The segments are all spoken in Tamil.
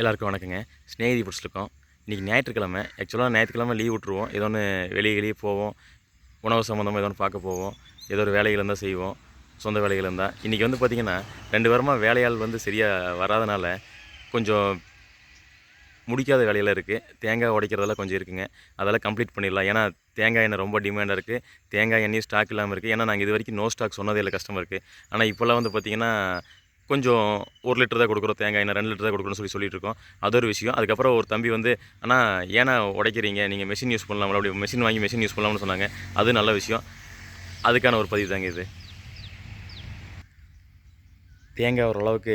எல்லாருக்கும் வணக்கங்க. ஸ்நேகிதி பிடிச்சிருக்கோம். இன்றைக்கி ஞாயிற்றுக்கிழமை. ஆக்சுவலாக ஞாயிற்றுக்கிழமை லீவ் விட்ருவோம் ஏதோ ஒன்று வெளியே வெளியே போவோம். உணவு சம்மந்தமாக ஏதோ ஒன்று பார்க்க போவோம். ஏதோ ஒரு வேலைகள் இருந்தால் செய்வோம். சொந்த வேலைகள் இருந்தால் இன்றைக்கி வந்து பார்த்திங்கன்னா ரெண்டு வாரமாக வேலையாள் வந்து சரியாக வராதனால கொஞ்சம் முடிக்காத வேலையெல்லாம் இருக்குது தேங்காய் உடைக்கிறதெல்லாம் கொஞ்சம் இருக்குங்க. அதெல்லாம் கம்ப்ளீட் பண்ணிடலாம். ஏன்னா தேங்காய் எண்ணெய் ரொம்ப டிமாண்டாக இருக்குது தேங்காய் எண்ணெயும் ஸ்டாக் இல்லாமல் இருக்குது ஏன்னா நாங்கள் இது வரைக்கும் நோ ஸ்டாக் சொன்னதே இல்லை கஸ்டமருக்கு ஆனால் இப்போல்லாம் வந்து பார்த்திங்கன்னா கொஞ்சம் ஒரு லிட்டர் தான் கொடுக்குறோம் தேங்காய் எண்ணெய் ரெண்டு லிட்டர் தான் கொடுக்குறோம்னு சொல்லி சொல்லிட்டு இருக்கோம் அது ஒரு விஷயம். அதுக்கப்புறம் ஒரு தம்பி வந்து ஆனால் ஏன்னா உடைக்கிறீங்க? நீங்கள் மெஷின் யூஸ் பண்ணலாம்ல அப்படி மெஷின் வாங்கி மெஷின் யூஸ் பண்ணலாம்னு சொன்னாங்க. அது நல்ல விஷயம். அதுக்கான ஒரு பதிவு தாங்க இது. தேங்காய் ஓரளவுக்கு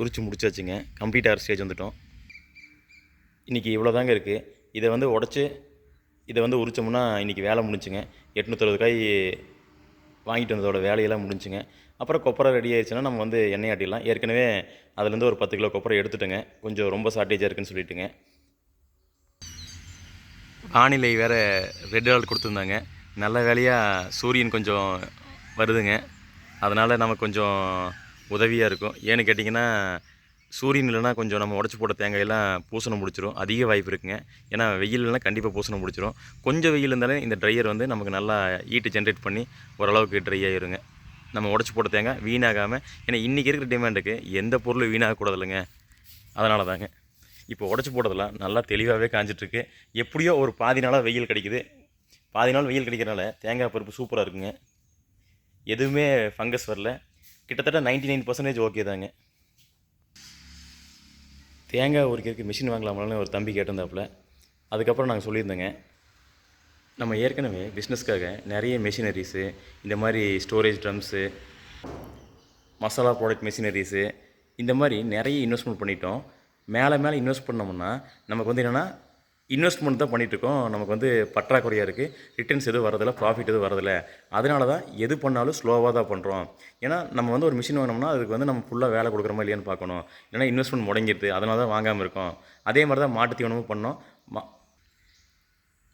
உரிச்சு முடிச்சாச்சுங்க. கம்ப்ளீட் ஆகிற ஸ்டேஜ் வந்துட்டோம். இன்றைக்கி இவ்வளோ தாங்க இருக்குது இதை வந்து உடச்சி இதை வந்து உரிச்சோம்னா இன்றைக்கி வேலை முடிஞ்சுங்க. எட்நூற்றறுபது காய் வாங்கிட்டு வந்ததோட வேலையெல்லாம் முடிஞ்சுங்க. அப்புறம் கொப்பரை ரெடி ஆயிடுச்சுன்னா நம்ம வந்து எண்ணெய் ஆட்டிடலாம். ஏற்கனவே அதுலேருந்து ஒரு பத்து கிலோ கொப்பரை எடுத்துட்டுங்க. கொஞ்சம் ரொம்ப ஷார்ட்டேஜாக இருக்குன்னு சொல்லிட்டுங்க. வானிலை வேறு ரெட் அலர்ட் கொடுத்துருந்தாங்க. நல்ல வேலையாக சூரியன் கொஞ்சம் வருதுங்க. அதனால் நமக்கு கொஞ்சம் உதவியாக இருக்கும். ஏன்னு கேட்டிங்கன்னா சூரியன் இல்லைன்னா கொஞ்சம் நம்ம உடச்சி போட்ட தேங்காயெல்லாம் பூசணம் முடிச்சிடும் அதிக வாய்ப்பு இருக்குங்க. ஏன்னா வெயில் இல்லைனா கண்டிப்பாக பூசணம் முடிச்சிடும் கொஞ்சம் வெயில் இருந்தாலே இந்த ட்ரையர் வந்து நமக்கு நல்லா ஈட்டு ஜென்ரேட் பண்ணி ஓரளவுக்கு ட்ரை ஆயிருங்க. நம்ம உடச்சி போட்ட தேங்காய் வீணாகாமல் ஏன்னா இன்றைக்கி இருக்கிற டிமாண்டுக்கு எந்த பொருளும் வீணாகக்கூடாது இல்லைங்க அதனால தாங்க இப்போ உடச்சி போட்டதெல்லாம் நல்லா தெளிவாகவே காஞ்சிட்ருக்கு. எப்படியோ ஒரு பாதி நாளாக வெயில் கிடைக்குது. பாதி நாள் வெயில் கிடைக்கிறனால தேங்காய் பருப்பு சூப்பராக இருக்குங்க. எதுவுமே ஃபங்கஸ் வரல. கிட்டத்தட்ட 99% நைன் பர்சன்டேஜ் ஓகே தாங்க. தேங்காய் உரிக்கிறதுக்கு மிஷின் வாங்கலாமான்னு ஒரு தம்பி கேட்டிருந்தாப்புல. அதுக்கப்புறம் நாங்கள் சொல்லியிருந்தேங்க. நம்ம ஏற்கனவே பிஸ்னஸ்க்காக நிறைய மெஷினரிஸு இந்த மாதிரி storage drums masala product machineries இந்த மாதிரி நிறைய இன்வெஸ்ட்மெண்ட் பண்ணிட்டோம். மேலே மேலே இன்வெஸ்ட் பண்ணோம்னா நமக்கு வந்து என்னென்னா இன்வெஸ்ட்மெண்ட் தான் பண்ணிகிட்ருக்கோம் நமக்கு வந்து பற்றாக்குறையாக இருக்குது ரிட்டர்ன்ஸ் எதுவும் வரதில்லை ப்ராஃபிட் எதுவும் வரதில்லை. அதனால தான் எது பண்ணாலும் ஸ்லோவாக தான் பண்ணுறோம் ஏன்னா நம்ம வந்து ஒரு மிஷின் வாங்கினோம்னா அதுக்கு வந்து நம்ம ஃபுல்லாக வேலை கொடுக்குறோமா இல்லையான்னு பார்க்கணும். இல்லைன்னா இன்வெஸ்ட்மெண்ட் முடங்கிடுது. அதனால தான் வாங்காமல் இருக்கோம். அதே மாதிரி தான் மாட்டு தீவனமும் பண்ணோம். மா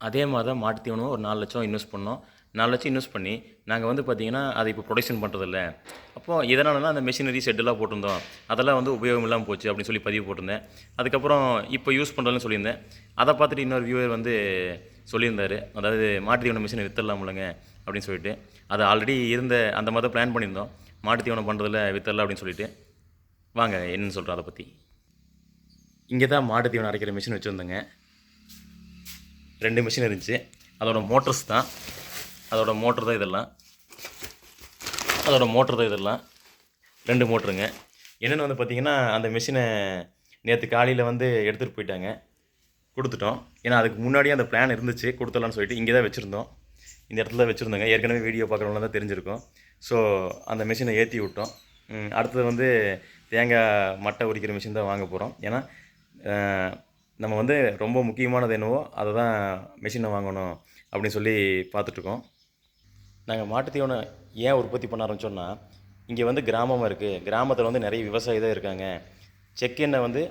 அதே மாதிரி தான் மாட்டு தீவனம் ஒரு நாலு லட்சம் இன்வெஸ்ட் பண்ணோம். நாலு லட்சம் இன்வெஸ்ட் பண்ணி நாங்கள் வந்து பார்த்திங்கன்னா அதை இப்போ ப்ரொடக்ஷன் பண்ணுறதில்ல அப்போது எதனாலனா அந்த மெஷினரி செட்டெல்லாம் போட்டிருந்தோம். அதெல்லாம் வந்து உபயோகம் இல்லாமல் போச்சு அப்படின்னு சொல்லி பதிவு போட்டிருந்தேன். அதுக்கப்புறம் இப்போ யூஸ் பண்ணுறதுன்னு சொல்லியிருந்தேன். அதை பார்த்துட்டு இன்னொரு வியூவர் வந்து சொல்லியிருந்தார். அதாவது மாட்டு தீவன மிஷினை இல்லைங்க அப்படின்னு சொல்லிட்டு. அது ஆல்ரெடி இருந்த அந்த மாதிரி தான் பிளான் பண்ணியிருந்தோம். மாட்டு தீவனம் பண்ணுறதில்ல வித்தரலாம் அப்படின்னு சொல்லிட்டு. வாங்க என்னன்னு சொல்கிறேன் அதை பற்றி இங்கே தான் மாட்டு தீவனம் அரைக்கிற மிஷின் வச்சுருந்தேங்க. ரெண்டு மிஷின் இருந்துச்சு. அதோட மோட்டர்ஸ் தான். அதோட மோட்டர் தான் இதெல்லாம். அதோட மோட்டர் தான் இதெல்லாம். ரெண்டு மோட்டருங்க என்னென்னு வந்து பார்த்திங்கன்னா அந்த மிஷினை நேற்று காலையில் வந்து எடுத்துகிட்டு போயிட்டாங்க. கொடுத்துட்டோம். ஏன்னா அதுக்கு முன்னாடியே அந்த பிளான் இருந்துச்சு. கொடுத்துடலான்னு சொல்லிட்டு இங்கே தான் வச்சுருந்தோம். இந்த இடத்துல தான் வச்சுருந்தோங்க. ஏற்கனவே வீடியோ பார்க்குறவங்க தான் தெரிஞ்சிருக்கும். ஸோ அந்த மிஷினை ஏற்றி விட்டோம். அடுத்தது வந்து தேங்காய் மட்டை உரிக்கிற மிஷின் தான் வாங்க போகிறோம் ஏன்னா நம்ம வந்து ரொம்ப முக்கியமானது என்னவோ அதை தான் மிஷினை வாங்கணும் அப்படின்னு சொல்லி பார்த்துட்ருக்கோம். நாங்கள் மாட்டுத் தீவனம் ஏன் உற்பத்தி பண்ண ஆரம்பிச்சோன்னா இங்கே வந்து கிராமமாக இருக்குது கிராமத்தில் வந்து நிறைய விவசாயி தான் இருக்காங்க. செக் எண்ணெய் வந்து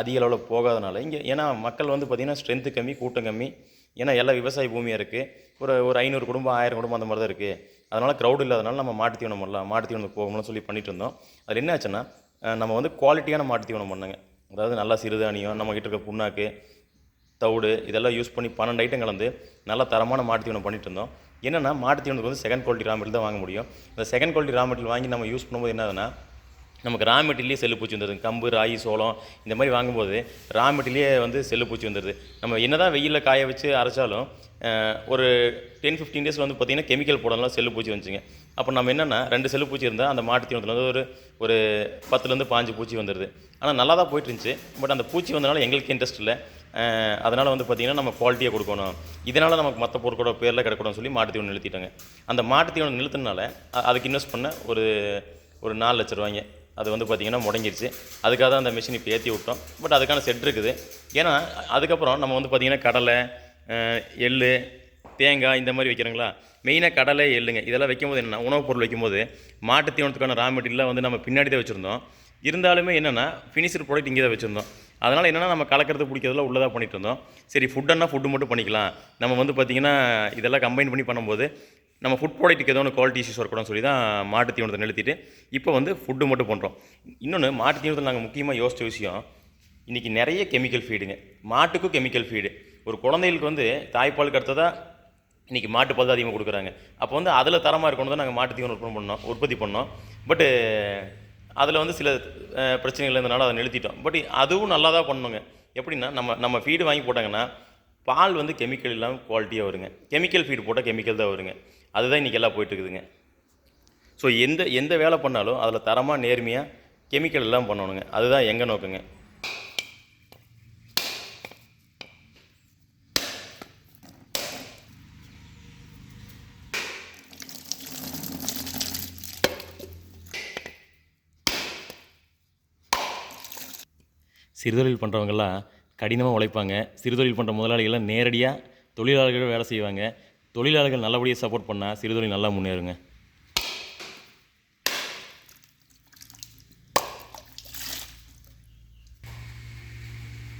அதிக அளவில் போகாதனால இங்கே ஏன்னா மக்கள் வந்து பார்த்திங்கன்னா ஸ்ட்ரென்த்து கம்மி கூட்டம் கம்மி. ஏன்னா எல்லா விவசாய பூமியாக இருக்குது ஒரு ஒரு ஐநூறு குடும்பம் ஆயிரம் குடும்பம் அந்த மாதிரி தான் இருக்குது அதனால் க்ரௌட் இல்லாதனால நம்ம மாட்டு தீவனம் பண்ணலாம் மாட்டு தீவனம் போகணும்னு சொல்லி பண்ணிட்டு இருந்தோம். அதில் என்ன ஆச்சுன்னா நம்ம வந்து குவாலிட்டியான மாட்டு தீவனம் பண்ணாங்க. அதாவது நல்லா சிறுதானியம் நம்மக்கிட்ட இருக்க புண்ணாக்கு தவிடு இதெல்லாம் யூஸ் பண்ணி பன்னெண்டு ஐட்டம் கலந்து நல்லா தரமான மாட்டு தீவனம் பண்ணிட்டு இருந்தோம். என்னென்னா மாட்டு தீவனத்துக்கு வந்து செகண்ட் குவாலிட்டி ரா மெட்டீரியல் தான் வாங்க முடியும். இந்த செகண்ட் குவாலிட்டி ரா மெட்டீரியல் வாங்கி நம்ம யூஸ் பண்ணும்போது என்னதுன்னா நமக்கு ரா மெட்டீரியலே செல்லு பூச்சி வந்துடுது கம்பு ராகி சோளம் இந்த மாதிரி வாங்கும்போது ரா மெட்டீரியலே வந்து செல்லு பூச்சி வந்துடுது நம்ம என்ன தான் வெயிலில் காய வச்சு அரைச்சாலும் ஒரு டென் ஃபிஃப்டீன் டேஸ் வந்து பார்த்திங்கன்னா கெமிக்கல் போடலாம் செல்லு பூச்சி வந்துச்சுங்க. அப்போ நம்ம என்னென்னா ரெண்டு செல்லு பூச்சி இருந்தால் அந்த மாட்டு தீவனத்தில் வந்து ஒரு ஒரு பத்துலேருந்து பாஞ்சு பூச்சி வந்துடுது ஆனால் நல்லா தான் போயிட்டு இருந்துச்சு பட் அந்த பூச்சி வந்தனால எங்களுக்கு இன்ட்ரெஸ்ட் இல்லை. அதனால் வந்து பார்த்திங்கன்னா நம்ம குவாலிட்டியாக கொடுக்கணும். இதனால் நமக்கு மற்ற பொருட்களோட பேரில் கிடக்கணும்னு சொல்லி மாட்டு தீவனம் நிறுத்திட்டாங்க. அந்த மாட்டு தீவனம் நிறுத்தினால அதுக்கு இன்வெஸ்ட் பண்ண ஒரு ஒரு நாலு லட்ச ரூபாய்ங்க. அது வந்து பார்த்திங்கன்னா முடங்கிருச்சு. அதுக்காக தான் அந்த மிஷின் இப்போ ஏற்றி விட்டோம். பட் அதுக்கான செட் இருக்குது. ஏன்னா அதுக்கப்புறம் நம்ம வந்து பார்த்திங்கன்னா கடலை எள் தேங்காய் இந்த மாதிரி வைக்கிறோங்களா? மெயினாக கடலை எள்ளுங்க. இதெல்லாம் வைக்கும்போது என்னென்னா உணவுப் பொருள் வைக்கும்போது மாட்டு தீவனத்துக்கான ரா மெட்டீரியலாக வந்து நம்ம பின்னாடி தான் வச்சுருந்தோம். இருந்தாலுமே என்னென்னா ஃபினிஷ்டு ப்ராடக்ட் இங்கே தான் வச்சுருந்தோம். அதனால் என்னென்னா நம்ம கலக்கிறது பிடிக்கிறதுலாம் உள்ளதாக பண்ணிட்டு இருந்தோம். சரி ஃபுட்டுன்னா ஃபுட்டு மட்டும் பண்ணிக்கலாம். நம்ம வந்து பார்த்திங்கன்னா இதெல்லாம் கம்பைன் பண்ணி பண்ணும்போது நம்ம ஃபுட் ப்ராடக்ட்டுக்கு ஏதோ ஒன்று குவாலிட்டி இஷ்யூஸ் இருக்கணும்னு சொல்லி தான் மாட்டு தீவனத்தை நிறுத்திட்டு இப்போ வந்து ஃபுட்டு மட்டும் பண்ணுறோம் இன்னொன்று மாட்டு தீவனத்தில் நாங்கள் முக்கியமாக யோசித்த விஷயம் இன்றைக்கி நிறைய கெமிக்கல் ஃபீடுங்க மாட்டுக்கும் கெமிக்கல் ஃபீடு ஒரு குழந்தைகளுக்கு வந்து தாய்ப்பாலுக்கு அடுத்ததாக இன்றைக்கி மாட்டுப்பால் தான் அதிகமாக கொடுக்குறாங்க. அப்போ வந்து அதில் தரமாக இருக்கணும் தான் நாங்கள் மாட்டு தீவனம் உற்பத்தி பண்ணோம் உற்பத்தி பண்ணோம். பட்டு அதில் வந்து சில பிரச்சனைகள் இருந்தனால அதை நிறுத்திட்டோம். பட் அதுவும் நல்லா தான் பண்ணணுங்க எப்படின்னா நம்ம நம்ம ஃபீடு வாங்கி போட்டாங்கன்னா பால் வந்து கெமிக்கல் இல்லாமல் குவாலிட்டியாக வருங்க. கெமிக்கல் ஃபீட் போட்டால் கெமிக்கல் தான் வருங்க. அதுதான் இன்றைக்கி எல்லாம் போயிட்டுருக்குதுங்க. ஸோ எந்த எந்த வேலை பண்ணாலும் அதில் தரமாக நேர்மையாக கெமிக்கல் எல்லாம் பண்ணணுங்க. அதுதான் எங்கள் நோக்கங்க. சிறுதொழில் பண்ணுறவங்கெல்லாம் கடினமாக உழைப்பாங்க. சிறுதொழில் பண்ணுற முதலாளிகள்லாம் நேரடியாக தொழிலாளர்கள் வேலை செய்வாங்க. தொழிலாளர்கள் நல்லபடியாக சப்போர்ட் பண்ணால் சிறுதொழில் நல்லா முன்னேறுங்க.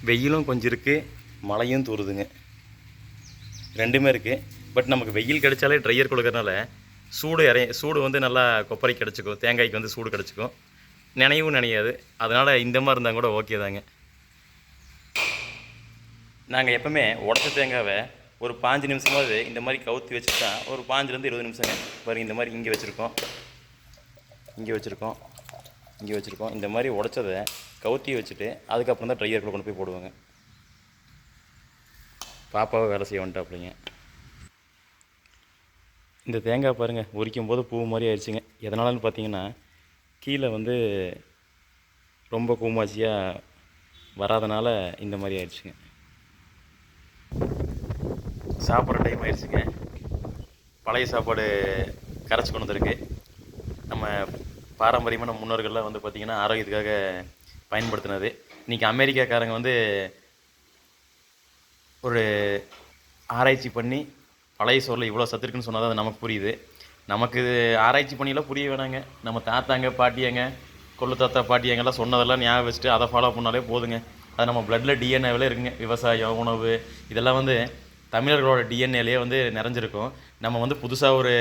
வெயிலும் கொஞ்சம் இருக்குது மழையும் தூறுதுங்க ரெண்டுமே இருக்குது பட் நமக்கு வெயில் கிடைச்சாலே ட்ரையர் கொடுக்கறனால சூடு இறைய சூடு வந்து நல்லா கொப்பரை கிடச்சிக்கும் தேங்காய்க்கு வந்து சூடு கிடச்சிக்கும். நினைவும் நினையாது. அதனால் இந்த மாதிரி இருந்தால் கூட ஓகே தாங்க. நாங்கள் எப்போவுமே உடச்ச தேங்காவை ஒரு பாஞ்சு நிமிஷமாவது இந்த மாதிரி கவுத்தி வச்சுட்டா ஒரு பாஞ்சுலேருந்து இருபது நிமிஷங்க. பாருங்க இந்த மாதிரி இங்கே வச்சுருக்கோம். இங்கே வச்சுருக்கோம். இங்கே வச்சுருக்கோம். இந்த மாதிரி உடச்சதை கவுத்தி வச்சுட்டு அதுக்கப்புறம் தான் ட்ரையருக்குள்ள கொண்டு போய் போடுவாங்க. பாப்பாவை வேலை செய்ய வந்துட்டாப்லைங்க இந்த தேங்காய் பாருங்கள் உரிக்கும் போது பூ மாதிரி ஆயிடுச்சுங்க. எதனாலன்னு பார்த்தீங்கன்னா கீழே வந்து ரொம்ப கூமாச்சியாக வராதனால இந்த மாதிரி ஆயிடுச்சுங்க. சாப்பிட்ற டைம் ஆயிடுச்சுங்க. பழைய சாப்பாடு கரைச்சி கொண்டு வந்திருக்கு. நம்ம பாரம்பரியமான முன்னோர்கள்லாம் வந்து பார்த்திங்கன்னா ஆரோக்கியத்துக்காக பயன்படுத்தினது. இன்றைக்கி அமெரிக்காக்காரங்க வந்து ஒரு ஆராய்ச்சி பண்ணி பழைய சோறில் இவ்வளோ சத்து இருக்குன்னு சொன்னால் அது நமக்கு புரியுது. நமக்கு ஆராய்ச்சி பண்ணியெல்லாம் புரிய வேணாங்க. நம்ம தாத்தாங்க பாட்டியாங்க கொள்ளு தாத்தா பாட்டியாங்கெல்லாம் சொன்னதெல்லாம் ஞாபகம் வச்சுட்டு அதை ஃபாலோ பண்ணாலே போதுங்க. அது நம்ம பிளட்டில் டிஎன்ஏவில் இருக்குங்க. விவசாயம் உணவு இதெல்லாம் வந்து தமிழர்களோட டிஎன்ஏலேயே வந்து நிறைஞ்சிருக்கும். நம்ம வந்து புதுசாக ஒரு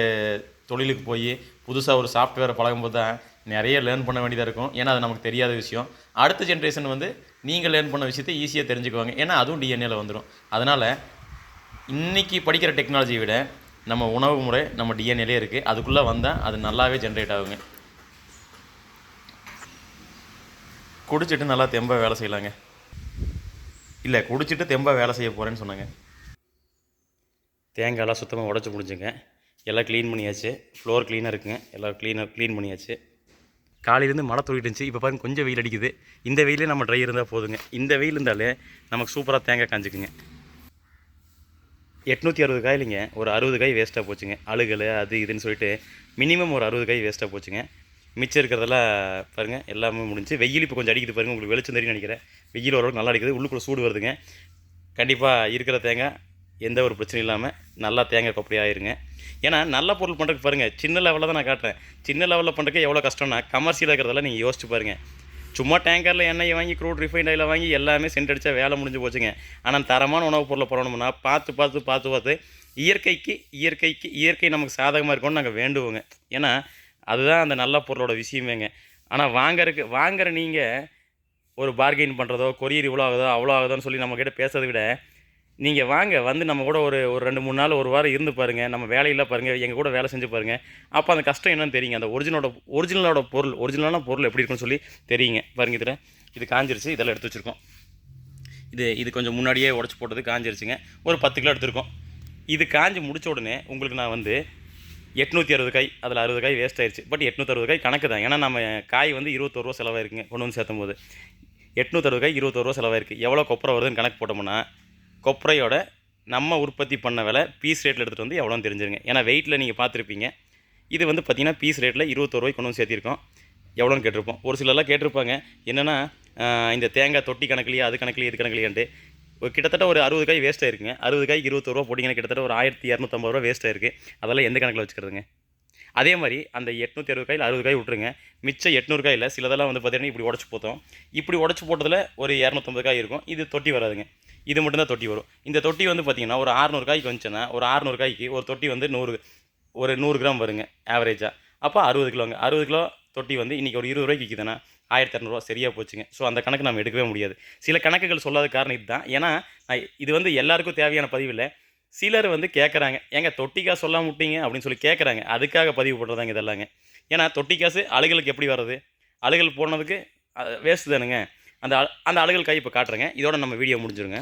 தொழிலுக்கு போய் புதுசாக ஒரு சாஃப்ட்வேரை பழகும்போது தான் நிறைய லேர்ன் பண்ண வேண்டியதாக இருக்கும். ஏன்னா அது நமக்கு தெரியாத விஷயம். அடுத்த ஜென்ரேஷன் வந்து நீங்கள் லேர்ன் பண்ண விஷயத்தை ஈஸியாக தெரிஞ்சுக்குவாங்க. ஏன்னா அதுவும் டிஎன்ஏல வந்துடும் அதனால் இன்றைக்கி படிக்கிற டெக்னாலஜியை விட நம்ம உணவு முறை நம்ம டிஎன்ஏலே இருக்குது அதுக்குள்ளே வந்தால் அது நல்லாவே ஜென்ரேட் ஆகுங்க. குடிச்சிட்டு நல்லா தெம்பாக வேலை செய்யலாங்க. இல்லை குடிச்சிட்டு தெம்பாக வேலை செய்ய போகிறேன்னு சொன்னாங்க. தேங்காயெல்லாம் சுத்தமாக உடச்சி முடிஞ்சுங்க எல்லாம் க்ளீன் பண்ணியாச்சு. ஃப்ளோர் க்ளீனாக இருக்குங்க. எல்லாம் க்ளீனாக க்ளீன் பண்ணியாச்சு. காலையிலேருந்து மழை தூக்கிட்டு இருந்துச்சு. இப்போ பாருங்க கொஞ்சம் வெயில் அடிக்குது. இந்த வெயிலே நம்ம ட்ரை இருந்தால் போதுங்க. இந்த வெயில் இருந்தாலே நமக்கு சூப்பராக தேங்காய் காஞ்சிக்குங்க. எட்நூற்றி அறுபது காய் இல்லைங்க ஒரு அறுபது காய் வேஸ்ட்டாக போச்சுங்க. அழுகல் அது இதுன்னு சொல்லிட்டு மினிமம் ஒரு அறுபது காய் வேஸ்ட்டாக போச்சுங்க. மிச்சம் இருக்கிறதெல்லாம் பாருங்கள் எல்லாமே முடிஞ்சு. வெயில் இப்போ கொஞ்சம் அடிக்குது பாருங்கள் உங்களுக்கு வெளிச்சம் தெரியும் நினைக்கிறேன். வெயில் ஓரளவுக்கு நல்லா அடிக்குது உள்ளுக்குள்ளே சூடு வருதுங்க. கண்டிப்பாக இருக்கிற தேங்காய் எந்த ஒரு பிரச்சனையும் இல்லாமல் நல்லா தேங்காய் கொப்படி ஆயிருங்க ஏன்னா நல்ல பொருள் பண்ணுறதுக்கு பாருங்கள் சின்ன லெவலில் தான் நான் காட்டுறேன். சின்ன லெவலில் பண்ணுறதுக்கு எவ்வளோ கஷ்டம்னா கமர்ஷியலாக இருக்கிறதெல்லாம் நீங்கள் யோசிச்சு பாருங்கள் சும்மா டேங்கரில் எண்ணெய் வாங்கி க்ரூட் ரிஃபைண்ட் ஆயில் வாங்கி எல்லாமே சென்ட் அடித்தா வேலை முடிஞ்சு போச்சுங்க. ஆனால் தரமான உணவுப் பொருளை போடணும்னா பார்த்து பார்த்து பார்த்து பார்த்து இயற்கைக்கு இயற்கைக்கு இயற்கை நமக்கு சாதகமாக இருக்கும்னு நாங்கள் வேண்டுவோங்க. ஏன்னா அதுதான் அந்த நல்ல பொருளோட விஷயமேங்க. ஆனால் வாங்கறக்கு வாங்குற நீங்கள் ஒரு பார்கெயின் பண்ணுறதோ கொரியர் இவ்வளோ ஆகுதோ அவ்வளோ ஆகுதோன்னு சொல்லி நம்மக்கிட்ட பேசுறதை விட நீங்கள் வாங்க வந்து நம்ம கூட ஒரு ஒரு ரெண்டு மூணு நாள் ஒரு வாரம் இருந்து பாருங்கள் நம்ம வேலையில் பாருங்கள் எங்கள் கூட வேலை செஞ்சு பாருங்கள் அப்போ அந்த கஷ்டம் என்னன்னு தெரியுங்க. அந்த ஒரிஜினலோட ஒரிஜினலோட பொருள் ஒரிஜினலான பொருள் எப்படி இருக்குன்னு சொல்லி தெரியுங்க. பாருங்க இதில். இது காஞ்சிருச்சு. இதெல்லாம் எடுத்து வச்சுருக்கோம். இது இது கொஞ்சம் முன்னாடியே உடச்சி போட்டது காஞ்சிருச்சுங்க. ஒரு பத்து கிலோ எடுத்திருக்கோம். இது காஞ்சி முடித்த உடனே உங்களுக்கு நான் வந்து எட்நூற்றி அறுபது காய் அதில் அறுபது காய் வேஸ்ட் ஆயிடுச்சு பட் எட்நூற்றறுபது காய் கணக்கு தான். ஏன்னா நம்ம காய் வந்து இருபத்தோருவா செலவாயிருக்குங்க கொண்டு வந்து சேர்த்தும் போது. எட்நூற்றறுபது காய் இருபத்தோருவா செலவாயிருக்கு. எவ்வளோ கொப்பரை வருதுன்னு கணக்கு போட்டோம்னா கொப்பரையோட நம்ம உற்பத்தி பண்ண விலை பீஸ் ரேட்டில் எடுத்துகிட்டு வந்து எவ்வளோன்னு தெரிஞ்சிருங்க. ஏன்னா வெயிட்டில் நீங்கள் பார்த்துருப்பீங்க. இது வந்து பார்த்தீங்கன்னா பீஸ் ரேட்டில் இருபத்தோருவாய்க்கு கொண்டு வந்து சேர்த்திருக்கோம். எவ்வளோன்னு கேட்டிருப்போம். ஒரு சிலர்லாம் கேட்டிருப்பாங்க. என்னென்னா இந்த தேங்காய் தொட்டி கணக்குலையே அது கணக்குலையே இது கணக்குலையான்ட்டு. கிட்டத்தட்ட ஒரு அறுபது காய் வேஸ்ட் ஆயிருக்குங்க. அறுபது காய்க்கு இருபத்தோரு ரூபா போட்டிங்கன்னா கிட்டத்தட்ட ஒரு ஆயிரத்தி இரநூத்தம்பது ரூபா வேஸ்ட் ஆயிருக்கு. அதெல்லாம் எந்த கணக்கில் வச்சுக்கிறதுங்க? அதே மாதிரி அந்த எட்நூற்றி அறுபது காயில் அறுபது காய் விட்ருங்க மிச்சம் எட்நூறு காயில் சிலதெல்லாம் வந்து பார்த்தீங்கன்னா இப்படி உடச்சி போத்தோம் இப்படி உடச்சி போட்டதில் ஒரு இரநூத்தம்பது காய் இருக்கும். இது தொட்டி வராதுங்க. இது மட்டும்தான் தொட்டி வரும். இந்த தொட்டி வந்து பார்த்தீங்கன்னா ஒரு அறுநூறு காய்க்கு வந்துச்சுன்னா ஒரு அறுநூறு காய்க்கு ஒரு தொட்டி வந்து நூறு ஒரு நூறு கிராம் வருங்க ஆவரேஜாக அப்போ அறுபது கிலோங்க. அறுபது கிலோ தொட்டி வந்து இன்றைக்கி ஒரு இருபது ரூபாய்க்கு விற்கிதுன்னா ஆயிரத்தி இரநூறுவா சரியாக போச்சுங்க. ஸோ அந்த கணக்கு நம்ம எடுக்கவே முடியாது. சில கணக்குகள் சொல்லாத காரணம் இதுதான். ஏன்னா நான் இது வந்து எல்லாருக்கும் தேவையான பதிவு இல்லை. சிலர் வந்து கேட்குறாங்க ஏங்க தொட்டி காசு விட்டீங்க? அப்படின்னு சொல்லி கேட்குறாங்க அதுக்காக பதிவு பண்ணுறதாங்க இதெல்லாங்க. ஏன்னா தொட்டி காசு அழுகலுக்கு எப்படி வர்றது? அழுகல் போனதுக்கு வேஸ்ட் தானுங்க. அந்த அந்த அழுகல் கை இப்போ காட்டுறேங்க. இதோட நம்ம வீடியோ முடிஞ்சிருங்க.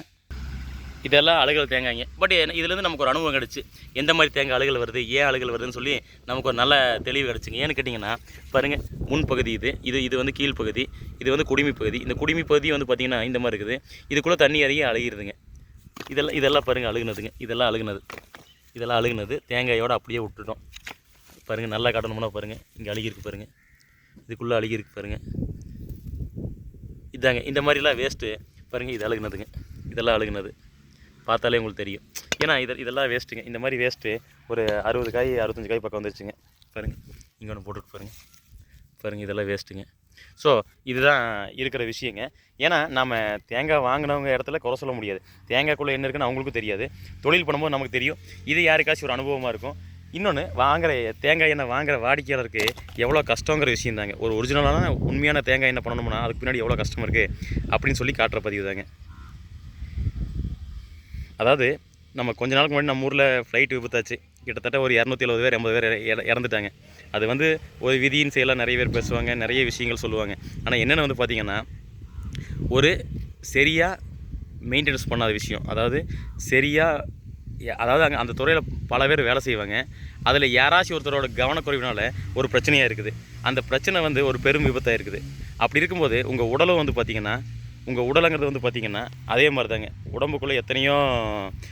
இதெல்லாம் அழுகல் தேங்காய்ங்க. பட் இதுலேருந்து நமக்கு ஒரு அனுபவம் கிடச்சி. எந்த மாதிரி தேங்காய் அழுகல் வருது ஏன் அழுகல் வருதுன்னு சொல்லி நமக்கு ஒரு நல்ல தெளிவு கிடச்சிங்க. ஏன்னு கேட்டிங்கன்னா பாருங்கள் முன் பகுதி இது இது இது வந்து கீழ் பகுதி இது வந்து குடிமி பகுதி. இந்த குடிமி பகுதி வந்து பார்த்திங்கன்னா இந்த மாதிரி இருக்குது. இதுக்குள்ளே தண்ணி இறங்கி அழுகிருதுங்க. இதெல்லாம் இதெல்லாம் பாருங்கள் அழுகுனதுங்க. இதெல்லாம் அழுகுனது. இதெல்லாம் அழுகுனது. தேங்காயோடு அப்படியே விட்டுட்டோம். பாருங்கள் நல்லா காட்டணும்னா பாருங்கள் இங்கே அழுகிருக்கு பாருங்கள் இதுக்குள்ளே அழுகிருக்கு பாருங்கள் இதாங்க இந்த மாதிரிலாம் வேஸ்ட்டு பாருங்கள் இது அழுகுனதுங்க. இதெல்லாம் அழுகுனது. பார்த்தாலே உங்களுக்கு தெரியும். ஏன்னா இது இதெல்லாம் வேஸ்ட்டுங்க இந்த மாதிரி வேஸ்ட்டு ஒரு அறுபது காய் அறுபத்தஞ்சு காய் பக்கம் வந்துருச்சுங்க. பாருங்கள் இங்கே ஒன்று போட்டுட்டு பாருங்கள் பாருங்கள் இதெல்லாம் வேஸ்ட்டுங்க ஸோ இதுதான் இருக்கிற விஷயங்க. ஏன்னா நம்ம தேங்காய் வாங்கினவங்க இடத்துல குறை சொல்ல முடியாது. தேங்காய்க்குள்ளே என்ன இருக்குன்னு அவங்களுக்கும் தெரியாது. தொழில் பண்ணும்போது நமக்கு தெரியும். இது யாருக்காச்சும் ஒரு அனுபவமாக இருக்கும். இன்னொன்று வாங்குற தேங்காய் எண்ணெய் வாங்குற வாடிக்கையாளருக்கு எவ்வளோ கஷ்டங்கிற விஷயம் தாங்க ஒரு ஒரிஜினலான உண்மையான தேங்காய் எண்ணெய் பண்ணணும்னா அதுக்கு பின்னாடி எவ்வளோ கஷ்டம் இருக்குது அப்படின்னு சொல்லி காட்டுற பதிவு தாங்க அதாவது நம்ம கொஞ்ச நாளுக்கு முன்னாடி நம்ம ஊரில் ஃப்ளைட் விபத்தாச்சு. கிட்டத்தட்ட ஒரு இரநூத்தி எழுபது பேர் எண்பது பேர் இற- இறந்துட்டாங்க. அது வந்து ஒரு விதியின் செயலாக நிறைய பேர் பேசுவாங்க நிறைய விஷயங்கள் சொல்லுவாங்க. ஆனால் என்னென்ன வந்து பார்த்திங்கன்னா ஒரு சரியாக மெயின்டெனன்ஸ் பண்ணாத விஷயம். அதாவது சரியாக அதாவது அங்கே அந்த துறையில் பல பேர் வேலை செய்வாங்க. அதில் யாராச்சும் ஒருத்தரோட கவனக்குறைவினால ஒரு பிரச்சனையாக இருக்குது. அந்த பிரச்சனை வந்து ஒரு பெரும் விபத்தாக இருக்குது. அப்படி இருக்கும்போது உங்கள் உடலும் வந்து பார்த்திங்கன்னா உங்கள் உடலுங்கிறது வந்து பார்த்திங்கன்னா அதே மாதிரி தாங்க உடம்புக்குள்ளே எத்தனையோ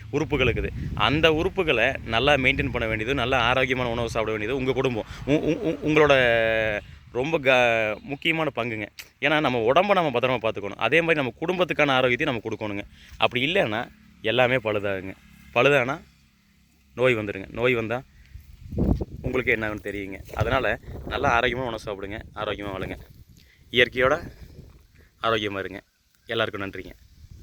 உறுப்புகள் இருக்குது. அந்த உறுப்புகளை நல்லா மெயின்டைன் பண்ண வேண்டியது நல்லா ஆரோக்கியமான உணவு சாப்பிட வேண்டியது உங்கள் குடும்பம். உ- உ- உ- உங்களோட ரொம்ப க முக்கியமான பங்குங்க. ஏன்னா நம்ம உடம்ப நம்ம பத்திரமா பார்த்துக்கணும் அதே மாதிரி நம்ம குடும்பத்துக்கான ஆரோக்கியத்தையும் நம்ம கொடுக்கணுங்க. அப்படி இல்லைன்னா எல்லாமே பழுதாகுங்க. பழுதானா? நோய் வந்துடுங்க நோய் வந்தால் உங்களுக்கு என்னன்னு தெரியுங்க. அதனால் நல்லா ஆரோக்கியமாக உணவு சாப்பிடுங்க. ஆரோக்கியமாக வாழுங்க. இயற்கையோட ஆரோக்கியமாக இருங்க. எல்லாருக்கும் நன்றிங்க.